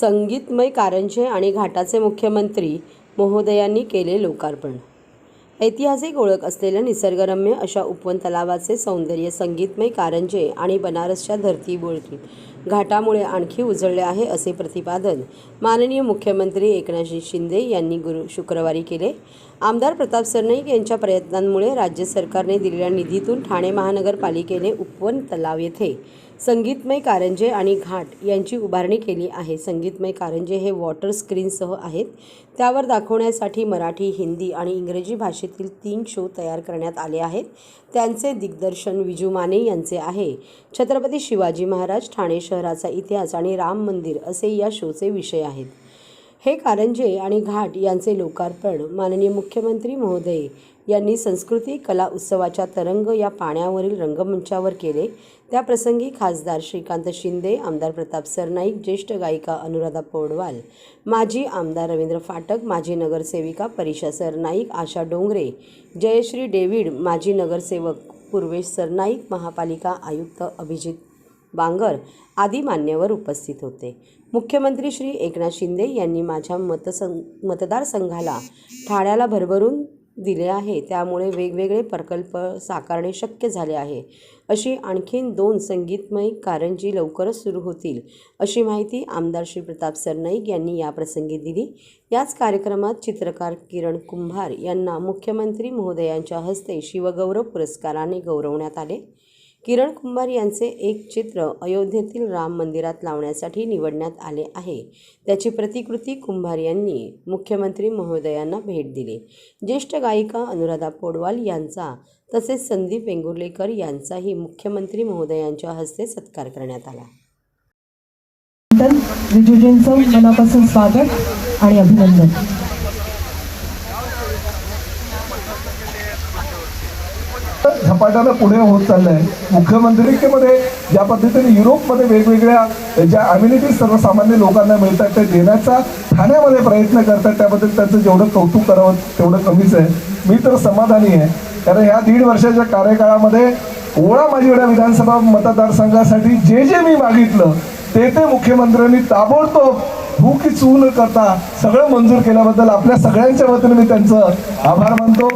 संगीतमय कारंजे आणि घाटाचे मुख्यमंत्री महोदयांनी केले लोकार्पण. ऐतिहासिक ओळख असलेल्या निसर्गरम्य अशा उपवन तलावाचे सौंदर्य संगीतमय कारंजे आणि बनारसच्या धर्तीवरती घाटामुळे आणखी उजळले आहे असे प्रतिपादन माननीय मुख्यमंत्री एकनाथ शिंदे यांनी गुरु शुक्रवारी केले. आमदार प्रताप सरनाईक यांच्या प्रयत्नांमुळे राज्य सरकारने दिलेल्या निधीतून ठाणे महानगरपालिकेने उपवन तलाव येथे संगीतमय कारंजे आणि घाट यांची उभारणी केली आहे. संगीतमय कारंजे हे वॉटर स्क्रीनसह आहेत. त्यावर दाखवण्यासाठी मराठी हिंदी आणि इंग्रजी भाषेतील तीन शो तयार करण्यात आले आहेत. त्यांचे दिग्दर्शन विजू माने यांचे आहे. छत्रपती शिवाजी महाराज ठाणे शहराचा इतिहास आणि राम मंदिर असे या शोचे विषय आहेत. हे कारंजे आणि घाट यांचे लोकार्पण माननीय मुख्यमंत्री महोदय यांनी संस्कृती कला उत्सवाच्या तरंग या पाण्यावरील रंगमंचावर केले. त्याप्रसंगी खासदार श्रीकांत शिंदे आमदार प्रताप सरनाईक ज्येष्ठ गायिका अनुराधा पौडवाल माजी आमदार रवींद्र फाटक माजी नगरसेविका परीक्षा सरनाईक आशा डोंगरे जयश्री डेव्हिड माजी नगरसेवक पूर्वेश सरनाईक महापालिका आयुक्त अभिजित बांगर आदी मान्यवर उपस्थित होते. मुख्यमंत्री श्री एकनाथ शिंदे यांनी माझ्या मतसं मतदारसंघाला ठाण्याला भरभरून दिले आहे. त्यामुळे वेगवेगळे प्रकल्प साकारणे शक्य झाले आहे. अशी आणखीन दोन संगीतमय कारंजी लवकरच सुरू होतील अशी माहिती आमदार श्री प्रताप सरनाईक यांनी याप्रसंगी दिली. याच कार्यक्रमात चित्रकार किरण कुंभार यांना मुख्यमंत्री महोदयांच्या हस्ते शिवगौरव पुरस्काराने गौरवण्यात आले. किरण कुंभार यांचे एक चित्र अयोध्येतील राम मंदिरात लावण्यासाठी निवडण्यात आले आहे. त्याची प्रतिकृती कुंभार यांनी मुख्यमंत्री महोदयांना भेट दिली. ज्येष्ठ गायिका अनुराधा पोडवाल यांचा तसेच संदीप वेंगुर्लेकर यांचाही मुख्यमंत्री महोदयांच्या हस्ते सत्कार करण्यात आला. मनापासून स्वागत आणि अभिनंदन. झपाट्यानं पुढे होत चाललंय. मुख्यमंत्रिकेमध्ये ज्या पद्धतीने युरोपमध्ये वेगवेगळ्या ज्या अम्युनिटीज सर्वसामान्य लोकांना मिळतात ते देण्याचा ठाण्यामध्ये प्रयत्न करतात त्याबद्दल त्यांचं जेवढं कौतुक करावं तेवढं कमीच आहे. मी तर समाधानी आहे. कारण ह्या दीड वर्षाच्या कार्यकाळामध्ये ओळा माझीवडा विधानसभा मतदारसंघासाठी जे जे मी मागितलं ते ते मुख्यमंत्र्यांनी ताबडतोब भूकी चू न करता सगळं मंजूर केल्याबद्दल आपल्या सगळ्यांच्या वतीने मी त्यांचं आभार मानतो.